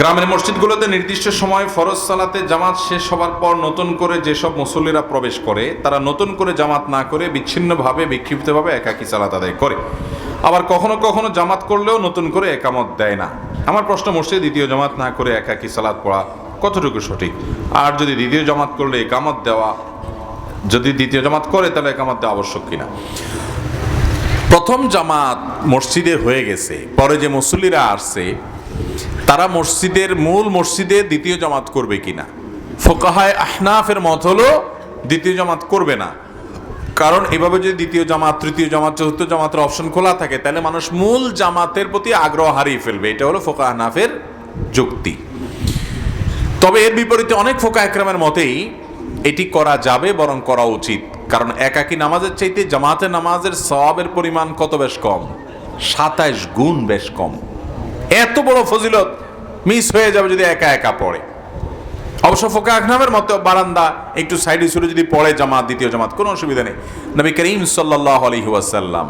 গ্রামের মসজিদগুলোতে নির্দিষ্ট সময় ফরজ সালাতে জামাত শেষ হবার পর নতুন করে যেসব মুসল্লিরা প্রবেশ করে, তারা নতুন করে জামাত না করে বিচ্ছিন্নভাবে, বিক্ষিপ্তভাবে একাকী সালাত আদায় করে। আবার কখনো কখনো জামাত করলেও নতুন করে একামত দেয় না। আমার প্রশ্ন, মসজিদে দ্বিতীয় জামাত না করে একাকী সালাত পড়া কতটুকু সঠিক? আর যদি দ্বিতীয় জামাত করলে একামত দেওয়া, যদি দ্বিতীয় জামাত করে, তাহলে একামত দেওয়া আবশ্যক কিনা? প্রথম জামাত মসজিদে হয়ে গেছে, পরে যে মুসল্লিরা আসছে তারা মসজিদের মূল মসজিদে দ্বিতীয় জামাত করবে কিনা? ফোকাহায় আহনাফের মত হলো দ্বিতীয় জামাত করবে না। কারণ এভাবে যদি দ্বিতীয় জামাত, তৃতীয় জামাত, চতুর্থ জামাতের অপশন খোলা থাকে, তাহলে মানুষ মূল জামাতের প্রতি আগ্রহ হারিয়ে ফেলবে। এটা হলো ফোকা আহনাফের যুক্তি। তবে এর বিপরীতে অনেক ফোকা একরামের মতেই এটি করা যাবে বরং করা উচিত। কারণ একাকী নামাজের চাইতে জামাতে নামাজের সওয়াবের পরিমাণ কত বেশ কম? সাতাইশ গুণ বেশ কম। এত বড় ফজিলত মিস হয়ে যাবে যদি একা একা পড়ে। অবশ্য ফোকা আকনামের মতো বারান্দা একটু সাইডে সুরে যদি পড়ে জামাত, দ্বিতীয় জামাত, কোনো অসুবিধা নেই। নবী করিম সাল্লাহ আলহি ওয়াসাল্লাম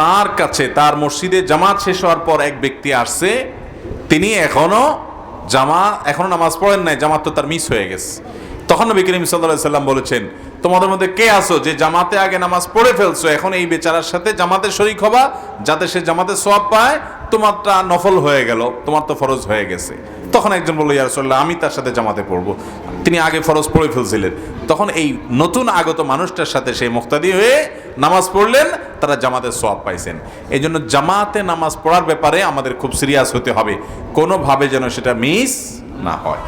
তার কাছে, তার মসজিদে জামাত শেষ হওয়ার পর এক ব্যক্তি আসছে। তিনি এখনও জামা এখনও নামাজ পড়েন নাই, জামাত তো তার মিস হয়ে গেছে। তখন নবী করিম সাল্লাহ সাল্লাম বলেছেন, তোমাদের মধ্যে কে আসো যে জামাতে আগে নামাজ পড়ে ফেলছো? এখন এই বেচারার সাথে জামাতে শরিক হবা, যাতে সে জামাতে সওয়াব পায় তোমারটা নফল হয়ে গেল, তোমার তো ফরজ হয়ে গেছে। তখন একজন বলল ইয়ারসল্লাহ আমি তার সাথে জামাতে পড়ব। তিনি আগে ফরজ পড়ে ফেলছিলেন। তখন এই নতুন আগত মানুষটার সাথে সেই মুক্তাদি হয়ে নামাজ পড়লেন, তারা জামাতে সোয়াব পাইছেন। এই জন্য জামাতে নামাজ পড়ার ব্যাপারে আমাদের খুব সিরিয়াস হতে হবে। কোনোভাবে যেন সেটা মিস না হয়।